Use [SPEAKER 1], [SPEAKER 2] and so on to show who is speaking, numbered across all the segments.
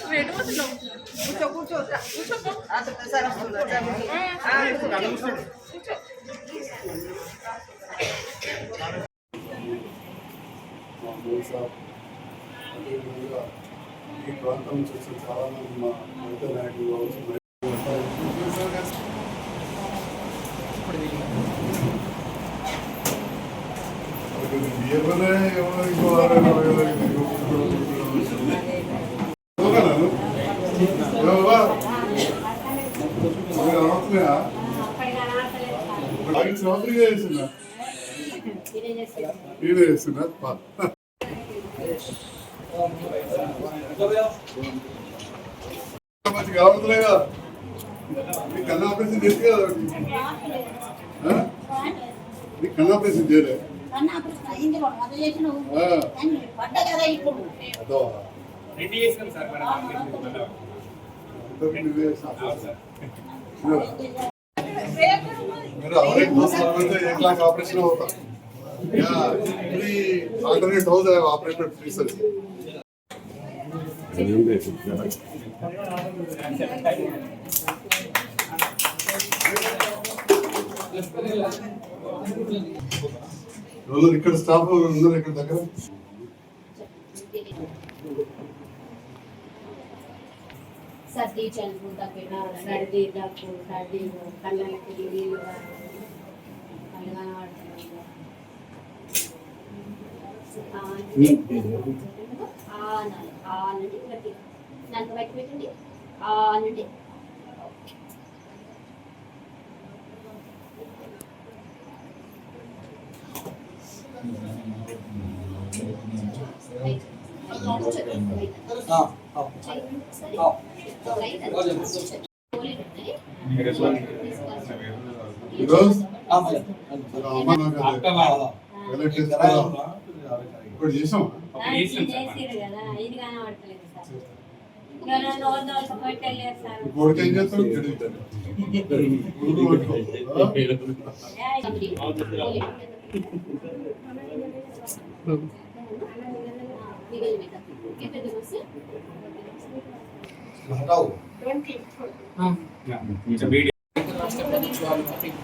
[SPEAKER 1] నువ్వు ఎటు పోతున్నావు
[SPEAKER 2] కూర్చో కూర్చో
[SPEAKER 1] కూర్చోపో
[SPEAKER 2] అసలు సార్
[SPEAKER 1] కూర్చో
[SPEAKER 3] మా మూసా అదేవిధంగా ఈ ప్రాంతం నుంచి వచ్చిన చాలా మంది మా రైతు నాయకులు కావచ్చు మంచి కావట్లేగా కన్నా కన్ను ఆపరేషన్ చేసి కదా ఒకటి. ఆ? నీ కన్ను ఆపరేషన్ చేయలే. మీరు అవరే చూస్తారంటే ఏ క్లాస్ ఆపరేషన్ అవుతా? Yeah free alternate house operated free service ఎవరు ఇక్కడ స్టాఫ్ ఉన్నారు ఇక్కడ దగ్గర
[SPEAKER 4] సర్ది జలుబు తగ్గిన సర్ది దగ్గు సర్ది కళ్ళకి నీళ్ళు కారడం, కళ్ళు కనబడుతున్నాయి. ఆ అంటే ఆ అనాలి. ఆ అనండి గట్టి దాంట్లో బయట పెట్టండి ఆ అనండి రైట్. కూర్చోండి. రైట్. చేయండి ఒకసారి. రైట్ అది. కూర్చోండి. గోళీలు ఉన్నాయి. తీసుకోవాలి.
[SPEAKER 3] ఈరోజు అమ్మ నాకు అది ఎలక్ట్ చేసుకోవాలా? ఇప్పుడు చేసాం
[SPEAKER 4] ఆ, ఇది చేసిర్రు కదా ఇది కనబడతలేదు సార్ ఇంకా నన్ను వద్ద వద్ద పెట్టలేదు సార్
[SPEAKER 3] కొడుకు చేస్తాడు తిడుగుతాడు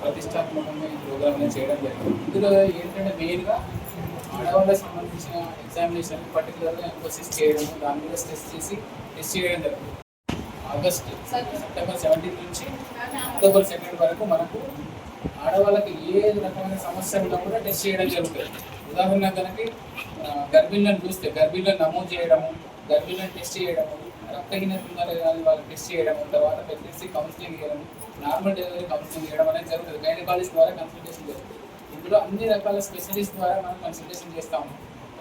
[SPEAKER 5] ప్రతిష్టాత్మకంగా ఈ ప్రోగ్రామ్ చేయడం జరిగింది ఇందులో ఏంటంటే మెయిన్గా ఆడవాళ్ళకి సంబంధించిన ఎగ్జామినేషన్ పర్టికులర్గా ఎంఫోసిస్ చేయడం దాని మీద స్ట్రెస్ చేసి టెస్ట్ చేయడం జరుగుతుంది ఆగస్ట్ సెప్టెంబర్ సెవెంటీన్ నుంచి అక్టోబర్ సెకండ్ వరకు మనకు ఆడవాళ్ళకి ఏ రకమైన సమస్య ఉన్నా కూడా టెస్ట్ చేయడం జరుగుతుంది. ఉదాహరణ కనుక గర్భిణులను చూస్తే గర్భిణులను నమోదు చేయడము గర్భిణులను టెస్ట్ చేయడము రక్తహీనత ఉందా లేదా వాళ్ళు టెస్ట్ చేయడం తర్వాత ప్రెగ్నెన్సీ కౌన్సిలింగ్ చేయడం నార్మల్ డెలివరీ కౌన్సిలింగ్ చేయడం అనేది జరుగుతుంది. గైనకాలజిస్ట్ ద్వారా కన్సల్టేషన్ జరుగుతుంది. ఇందులో అన్ని రకాల స్పెషలిస్ట్ ద్వారా మనం కన్సల్టేషన్ చేస్తాము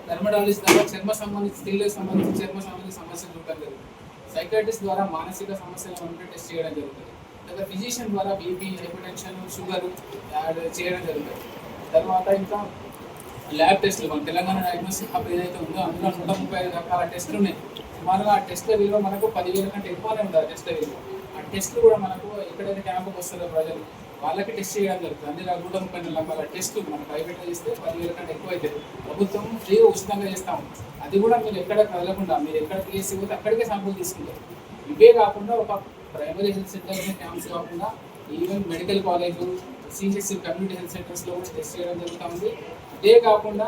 [SPEAKER 5] డెర్మటాలజిస్ట్ ద్వారా చర్మ సంబంధించి స్త్రీలకు సంబంధించి చర్మ సంబంధించిన సమస్యలు చూడటం జరుగుతుంది. సైకాట్రిస్ట్ ద్వారా మానసిక సమస్యలు ఉంటే టెస్ట్ చేయడం జరుగుతుంది. లేదా ఫిజిషియన్ ద్వారా బీపీ హైపర్టెన్షన్ షుగర్ యాడ్ చేయడం జరుగుతుంది. తర్వాత ఇంకా ల్యాబ్ టెస్టులు. మన తెలంగాణ డయాగ్నోస్టిక్ హబ్ ఏదైతే ఉందో అందులో నూట ముప్పై ఐదు రకాల టెస్టులు ఉన్నాయి. సుమారుగా ఆ టెస్ట్ల విలువ మనకు పదివేల కంటే ఎక్కువనే ఉంటుంది ఆ టెస్ట్ల విలువ. ఆ టెస్ట్లు కూడా మనకు ఎక్కడైతే క్యాంపుకి వస్తుందో ప్రజలు వాళ్ళకి టెస్ట్ చేయడం జరుగుతుంది. అందులో నూట ముప్పై ఎనిమిది రకాల టెస్టులు మనం ప్రైవేట్గా చేస్తే పదివేల కంటే ఎక్కువ అవుతుంది ప్రభుత్వం ఫ్రీగా ఉచితంగా చేస్తాము అది కూడా మీరు ఎక్కడ కదలకుండా మీరు ఎక్కడ పిఎస్సీ పోతే అక్కడికే శాంపుల్ తీసుకుంటారు. ఇవే కాకుండా ఒక ప్రైమరీ హెల్త్ సెంటర్ క్యాంప్స్ కాకుండా even medical college CHC community health సెంటర్స్లో కూడా టెస్ట్ చేయడం జరుగుతుంది. ఇదే కాకుండా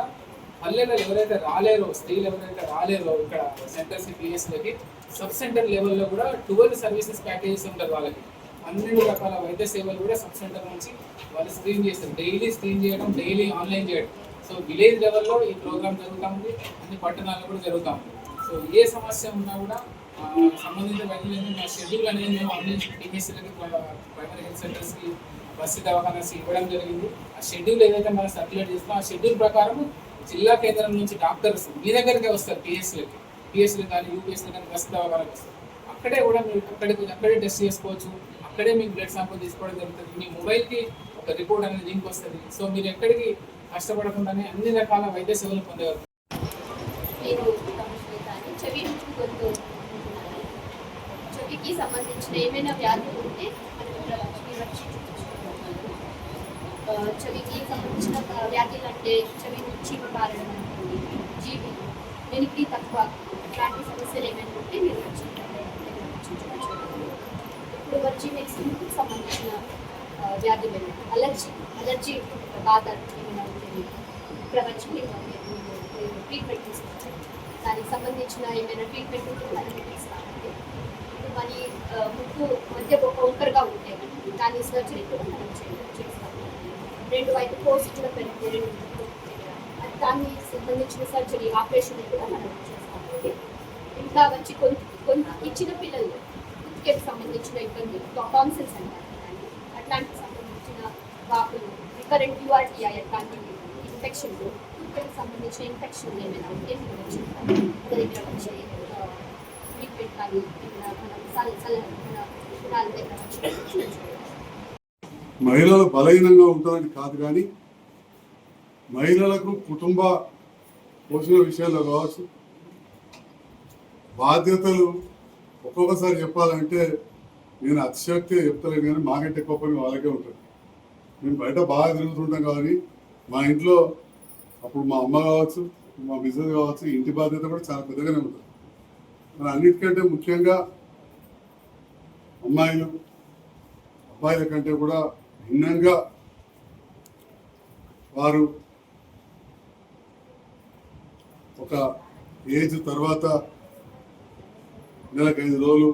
[SPEAKER 5] పల్లెల్లో ఎవరైతే రాలేరో స్త్రీలు ఎవరైతే రాలేరో ఇక్కడ సెంటర్స్కి పిఎస్లకి సబ్ సెంటర్ లెవెల్లో కూడా ట్వెల్వ్ సర్వీసెస్ ప్యాకేజెస్ ఉంటుంది వాళ్ళకి. పన్నెండు రకాల వైద్య సేవలు కూడా సబ్ సెంటర్ నుంచి వాళ్ళు స్క్రీన్ చేస్తారు. డైలీ స్క్రీన్ చేయడం డైలీ ఆన్లైన్ చేయడం. సో విలేజ్ లెవెల్లో ఈ ప్రోగ్రామ్ జరుగుతుంది. అన్ని పట్టణాల్లో కూడా జరుగుతాం. సో ఏ సమస్య ఉన్నా కూడా సంబంధించిన సంబంధిత వైద్యులు మా షెడ్యూల్ అనేది మేము అన్ని పిహెచ్లకి ప్రైమరీ హెల్త్ సెంటర్స్కి బస్సు దవాఖానాస్ ఇవ్వడం జరిగింది. ఆ షెడ్యూల్ ఏదైతే మనం సర్క్యులేట్ చేస్తామో ఆ షెడ్యూల్ ప్రకారం జిల్లా కేంద్రం నుంచి డాక్టర్స్ మీ దగ్గరికే వస్తారు పిఎస్లకి. పిఎస్లు కానీ యూపీఎస్లు కానీ బస్సు దవాఖానాకి వస్తారు. అక్కడే కూడా మీరు అక్కడికి అక్కడే టెస్ట్ చేసుకోవచ్చు. అక్కడే మీకు బ్లడ్ శాంపుల్ తీసుకోవడం జరుగుతుంది. మీ మొబైల్కి ఒక రిపోర్ట్ అనేది లింక్ వస్తుంది. సో మీరు ఎక్కడికి కష్టపడకుండానే అన్ని రకాల వైద్య సేవలు పొందగలుగుతారు
[SPEAKER 6] చెవికి సంబంధించిన ఏమైనా వ్యాధులు ఉంటే మనం ఇక్కడ లక్ష్మీ వచ్చి చూపించుకోవచ్చు
[SPEAKER 4] ఆ, చెవికి సంబంధించిన వ్యాధులు అంటే చెవి చీమ పారడం అనుకోండి జీవి వెనికి తక్కువ. ఇట్లాంటి సమస్యలు ఏమైనా ఉంటే మీరు వచ్చి వచ్చి ఇప్పుడు వచ్చి మెడిసిన్కి సంబంధించిన వ్యాధులు ఏమైనా అలర్జీ అలర్జీ బాధ ఏమైనా ఉంటుంది ఇక్కడ వచ్చి మీరు ట్రీట్మెంట్ తీసుకోవచ్చు దానికి సంబంధించిన ఏమైనా ట్రీట్మెంట్ ఉంటే మనం ఇస్తామండి ఇప్పుడు మరి ముక్కు మధ్య ఒక వంకరగా ఉంటే దాని సర్జరీ కూడా మనం చే- రెండు వైపు కోర్స్ కూడా పెరిగితే రెండు అది సంబంధించిన సర్జరీ ఆపరేషన్ కూడా మనం చేస్తామండి ఇంకా వచ్చి కొంత కొంత ఇచ్చిన పిల్లలు కుతికేకి సంబంధించిన ఇబ్బంది టాన్సిల్స్ అంటారు దాన్ని. అట్లాంటికి సంబంధించిన వాపులు రికరెంట్ యూఆర్టీఐ అట్లాంటి ఇన్ఫెక్షన్లు కుతికేకి సంబంధించిన ఇన్ఫెక్షన్ ఏమైనా ఉంటే మీరు వచ్చి దగ్గర వచ్చి లిక్విడ్ కానీ ఏమైనా మనం సల సలహా మన గుణాల దగ్గర వచ్చి
[SPEAKER 3] మహిళలు బలహీనంగా ఉంటారని కాదు కానీ మహిళలకు కుటుంబ పోషణ విషయాల్లో కావచ్చు. బాధ్యతలు ఒక్కొక్కసారి చెప్పాలంటే నేను అతిశక్తి చెప్తలేను కానీ మాకంటే ఎక్కువ పని వాళ్ళకే ఉంటుంది. మేము బయట బాగా తిరుగుతుంటాం కానీ మా ఇంట్లో అప్పుడు మా అమ్మ కావచ్చు మా బిజినెస్ కావచ్చు ఇంటి బాధ్యత కూడా చాలా పెద్దగానే ఉంటుంది. మరి అన్నిటికంటే ముఖ్యంగా అమ్మాయిలు అబ్బాయిల కంటే కూడా భిన్నంగా వారు ఒక ఏజ్ తర్వాత నెలకు ఐదు రోజులు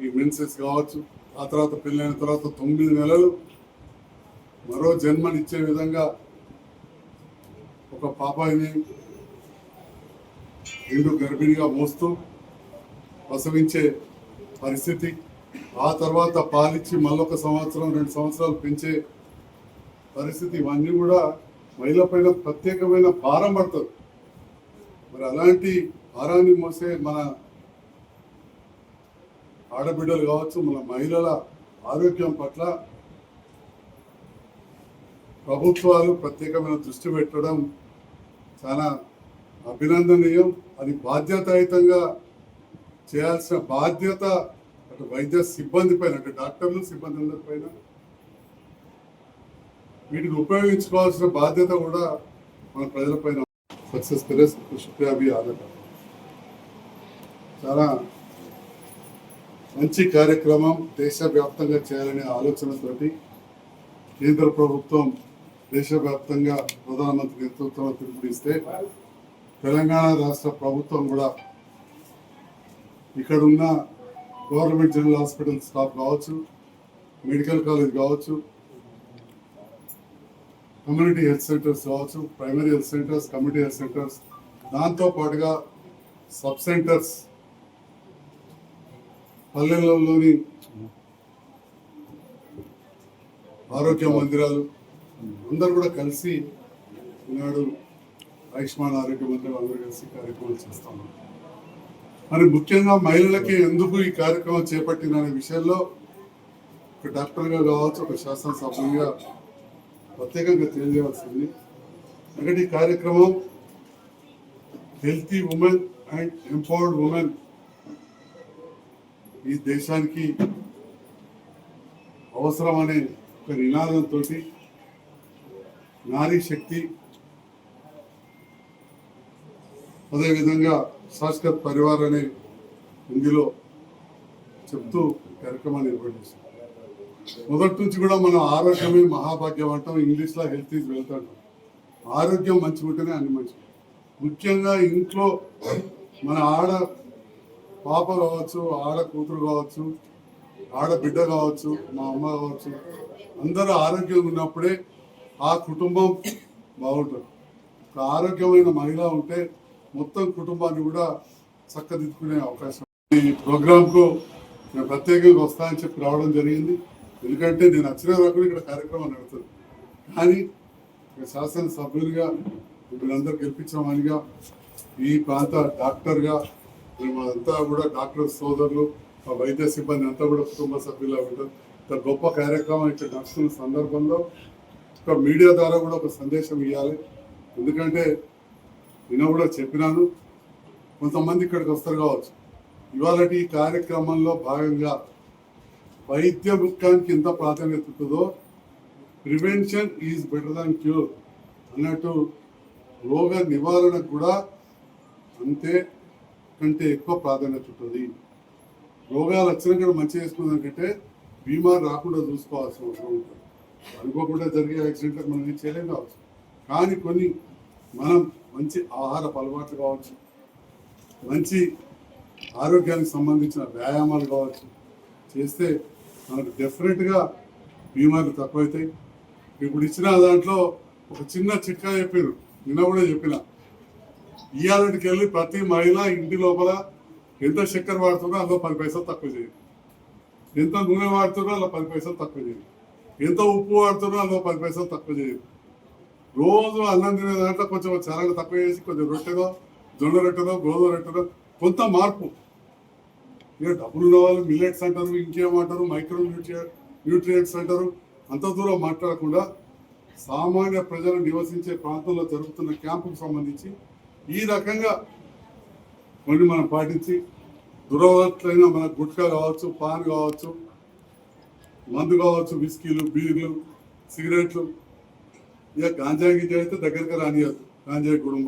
[SPEAKER 3] ఈ మెన్సెస్ కావచ్చు ఆ తర్వాత పెళ్ళైన తర్వాత తొమ్మిది నెలలు మరో జన్మనిచ్చే విధంగా ఒక పాపాయిని రెండు గర్భిణిగా మోస్తూ ప్రసవించే పరిస్థితి ఆ తర్వాత పాలిచ్చి మళ్ళొక సంవత్సరం రెండు సంవత్సరాలు పెంచే పరిస్థితి ఇవన్నీ కూడా మహిళ పైన ప్రత్యేకమైన భారం పడుతుంది. మరి అలాంటి భారాన్ని మోసే మన ఆడబిడ్డలు కావచ్చు మన మహిళల ఆరోగ్యం పట్ల ప్రభుత్వాలు ప్రత్యేకమైన దృష్టి పెట్టడం చాలా అభినందనీయం. అది బాధ్యతాయుతంగా చేయాల్సిన బాధ్యత వైద్య సిబ్బంది పైన అంటే డాక్టర్లు సిబ్బంది పైన? వీటిని ఉపయోగించుకోవాల్సిన బాధ్యత కూడా మన ప్రజలపైన సక్సెస్ తెలియదు కృష్ణాభి ఆదట చాలా మంచి కార్యక్రమం దేశవ్యాప్తంగా చేయాలనే ఆలోచనతోటి కేంద్ర ప్రభుత్వం దేశవ్యాప్తంగా ప్రధానమంత్రి నేతృత్వంలో పిలుపునిస్తే తెలంగాణ రాష్ట్ర ప్రభుత్వం కూడా ఇక్కడున్న గవర్నమెంట్ జనరల్ హాస్పిటల్ స్టాఫ్ కావచ్చు మెడికల్ కాలేజ్ కావచ్చు కమ్యూనిటీ హెల్త్ సెంటర్స్ కావచ్చు primary health centres community health centres. దాంతో పాటుగా సబ్ సెంటర్స్ పల్లెలలోని ఆరోగ్య మందిరాలు అందరూ కూడా కలిసి ఈనాడు ఆయుష్మాన్ ఆరోగ్య మందిరం అందరూ కలిసి కార్యక్రమాలు చేస్తాము మరి ముఖ్యంగా మహిళలకి ఎందుకు ఈ కార్యక్రమం చేపట్టిన అనే విషయంలో ఒక డాక్టర్గా కావచ్చు ఒక శాసనసభ్యునిగా ప్రత్యేకంగా తెలియజేయాల్సింది ఒకటి ఈ కార్యక్రమం healthy women and empowered women ఈ దేశానికి అవసరమనే ఒక నినాదంతో నారీ శక్తి అదేవిధంగా శాశ్వత్ పరివార్ అనే హిందీలో చెప్తూ కార్యక్రమాన్ని ఏర్పడేశాం మొదటి నుంచి కూడా మనం ఆరోగ్యమే మహాభాగ్యం అంటాం ఇంగ్లీష్లో హెల్త్ ఈజ్ వెల్త్ అంటాం. ఆరోగ్యం మంచిగా ఉంటేనే అన్ని మంచిది ముఖ్యంగా ఇంట్లో మన ఆడ పాప కావచ్చు ఆడ కూతురు కావచ్చు ఆడ బిడ్డ కావచ్చు మా అమ్మ కావచ్చు అందరూ ఆరోగ్యంగా ఉన్నప్పుడే ఆ కుటుంబం బాగుంటుంది. ఒక ఆరోగ్యమైన మహిళ ఉంటే మొత్తం కుటుంబాన్ని కూడా చక్కదిద్దుకునే అవకాశం ఈ ప్రోగ్రాంకు నేను ప్రత్యేకంగా వస్తానని చెప్పి రావడం జరిగింది. ఎందుకంటే నేను వచ్చిన వరకు ఇక్కడ కార్యక్రమం నడుతుంది కానీ శాసనసభ్యులుగా శాసనసభ్యునిగా మీరందరూ గెలిపించిన ఈ ప్రాంత డాక్టర్గా మేమంతా కూడా డాక్టర్ సోదరులు మా వైద్య సిబ్బంది అంతా కూడా కుటుంబ సభ్యులుగా ఉంటారు. ఇంత గొప్ప కార్యక్రమం ఇక్కడ నడుస్తున్న సందర్భంలో ఒక మీడియా ద్వారా కూడా ఒక సందేశం ఇవ్వాలి. ఎందుకంటే నేను కూడా చెప్పినాను. కొంతమంది ఇక్కడికి వస్తారు కావచ్చు. ఇవాళ ఈ కార్యక్రమంలో భాగంగా వైద్య ముఖ్యానికి ఎంత ప్రాధాన్యత ఉంటుందో prevention is better than cure అన్నట్టు రోగ నివారణకు కూడా అంతే కంటే ఎక్కువ ప్రాధాన్యత ఉంటుంది. రోగాలు వచ్చినాక మంచి చేసుకున్నదంటే బీమార్ రాకుండా చూసుకోవాల్సిన అవసరం ఉంటుంది. అనుకోకుండా జరిగే యాక్సిడెంట్లకు మనం ఏం చేయలేం కావచ్చు. కానీ కొన్ని మనం మంచి ఆహార అలవాట్లు కావచ్చు మంచి ఆరోగ్యానికి సంబంధించిన వ్యాయామాలు కావచ్చు చేస్తే మనకు డెఫినెట్గా బీమార్లు తక్కువైతాయి. ఇప్పుడు ఇచ్చిన దాంట్లో ఒక చిన్న చిట్కా చెప్పారు నిన్న కూడా చెప్పిన. ఇయాలకి వెళ్ళి ప్రతి మహిళ ఇంటి లోపల ఎంత చక్కెర వాడుతుందో అందులో పది పైసలు తక్కువ చేయండి. ఎంత నూనె వాడుతుందో అందులో పది పైసలు తక్కువ చేయండి. ఎంత ఉప్పు వాడుతుందో అందులో పది పైసలు తక్కువ చేయండి. రోజు అన్నం తినే దాంట్లో కొంచెం చాలా తక్కువ చేసి కొంచెం రొట్టెదో జొన్న రొట్టెదో గోధుమ రొట్టెదో కొంత మార్పు. ఇక డబ్బులు ఉన్న వాళ్ళు మిల్లెట్స్ అంటారు ఇంకేమంటారు మైక్రో న్యూట్రియా న్యూట్రియంట్స్ అంటారు. అంత దూరం మాట్లాడకుండా సామాన్య ప్రజలు నివసించే ప్రాంతంలో జరుగుతున్న క్యాంపుకు సంబంధించి ఈ రకంగా కొన్ని మనం పాటించి దురవట్లైన మన గుట్కా కావచ్చు పాన్ కావచ్చు మందు కావచ్చు విస్కీలు బీర్లు సిగరెట్లు या गांजा की जे आहे ते तो दखल करानी आहे गांजा कुटुंब